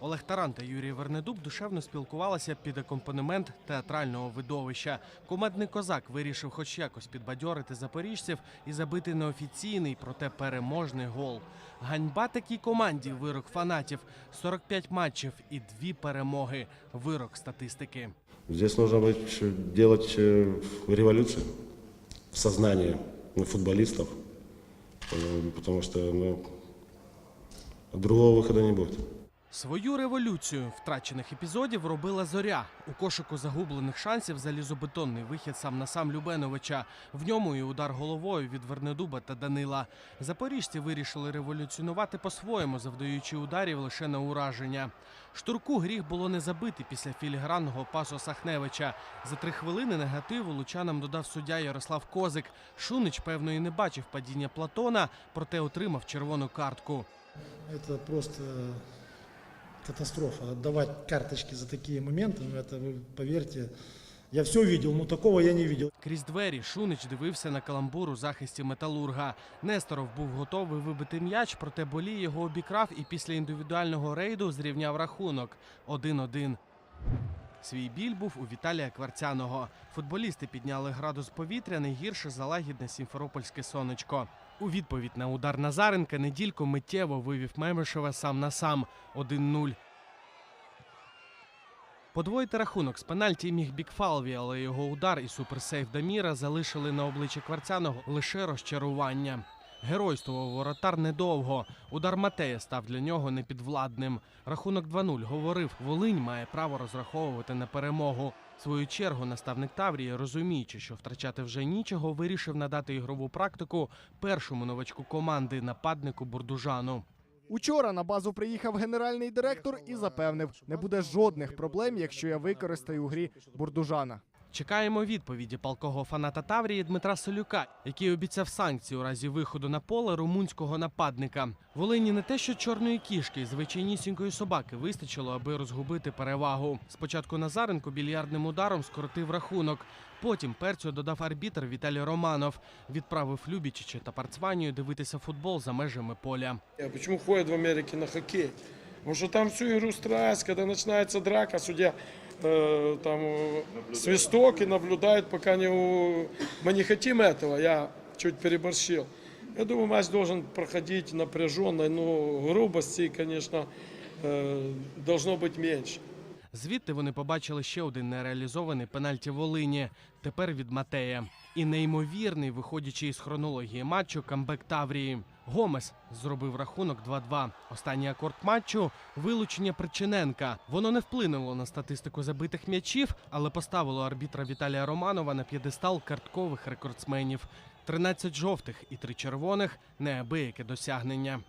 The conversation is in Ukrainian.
Олег Таран та Юрій Вернедуб душевно спілкувалися під акомпанемент театрального видовища. Командний козак вирішив хоч якось підбадьорити запоріжців і забити неофіційний, проте переможний гол. Ганьба такій команді вирок фанатів. 45 матчів і дві перемоги. Вирок статистики. Здесь нужно быть, э, делать э, революцию в сознании ну, футболистов, э, потому что ну, другого выхода не будет. Свою революцію втрачених епізодів робила зоря. У кошику загублених шансів залізобетонний вихід сам на сам Любеновича. В ньому і удар головою від Вернедуба та Данила. Запоріжці вирішили революціонувати по-своєму, завдаючи ударів лише на ураження. Штурку гріх було не забити після філігранного пасу Сахневича. За три хвилини негативу лучанам додав суддя Ярослав Козик. Шунич, певно, і не бачив падіння Платона, проте отримав червону картку. Это просто катастрофа. Отдавать карточки за такие моменты, ну это, вы поверьте, я все видел, но такого я не видел. Крізь двері Шунич дивився на каламбур у захисті металурга. Несторов був готовий вибити м'яч, проте болі його обікрав і після індивідуального рейду зрівняв рахунок 1-1. Свій біль був у Віталія Кварцяного. Футболісти підняли градус повітря не гірше за лагідне сімферопольське сонечко. У відповідь на удар Назаренка неділько миттєво вивів Мемешева сам на сам 1-0. Подвоїти рахунок з пенальті міг Бікфалві, але його удар і суперсейв Даміра залишили на обличчі Кварцяного лише розчарування. Геройствував воротар недовго. Удар Матея став для нього непідвладним. Рахунок 2-0 говорив, Волинь має право розраховувати на перемогу. В свою чергу наставник Таврії, розуміючи, що втрачати вже нічого, вирішив надати ігрову практику першому новачку команди нападнику Бурдужану. Учора на базу приїхав генеральний директор і запевнив, не буде жодних проблем, якщо я використаю у грі бурдужана. Чекаємо відповіді палкого фаната Таврії Дмитра Солюка, який обіцяв санкції у разі виходу на поле румунського нападника. Волині не те, що чорної кішки, звичайнісінької собаки вистачило, аби розгубити перевагу. Спочатку Назаренко більярдним ударом скоротив рахунок. Потім перцю додав арбітр Віталій Романов. Відправив Любічича та Парцванію дивитися футбол за межами поля. А Почему ходят в Америке на хоккей? Потому что там всю игру страсть, когда начинается драка, судья э, там э, свисток и наблюдает, пока не у... Мы не хотим этого, я чуть переборщил. Я думаю, матч должен проходить напряженно, но грубости, конечно, э, должно быть меньше. Звідти вони побачили ще один нереалізований пенальті Волині. Тепер від Матея. І неймовірний, виходячи із хронології матчу, камбек Таврії. Гомес зробив рахунок 2-2. Останній акорд матчу вилучення Причиненка. Воно не вплинуло на статистику забитих м'ячів, але поставило арбітра Віталія Романова на п'єдестал карткових рекордсменів. 13 жовтих і 3 червоних неабияке досягнення.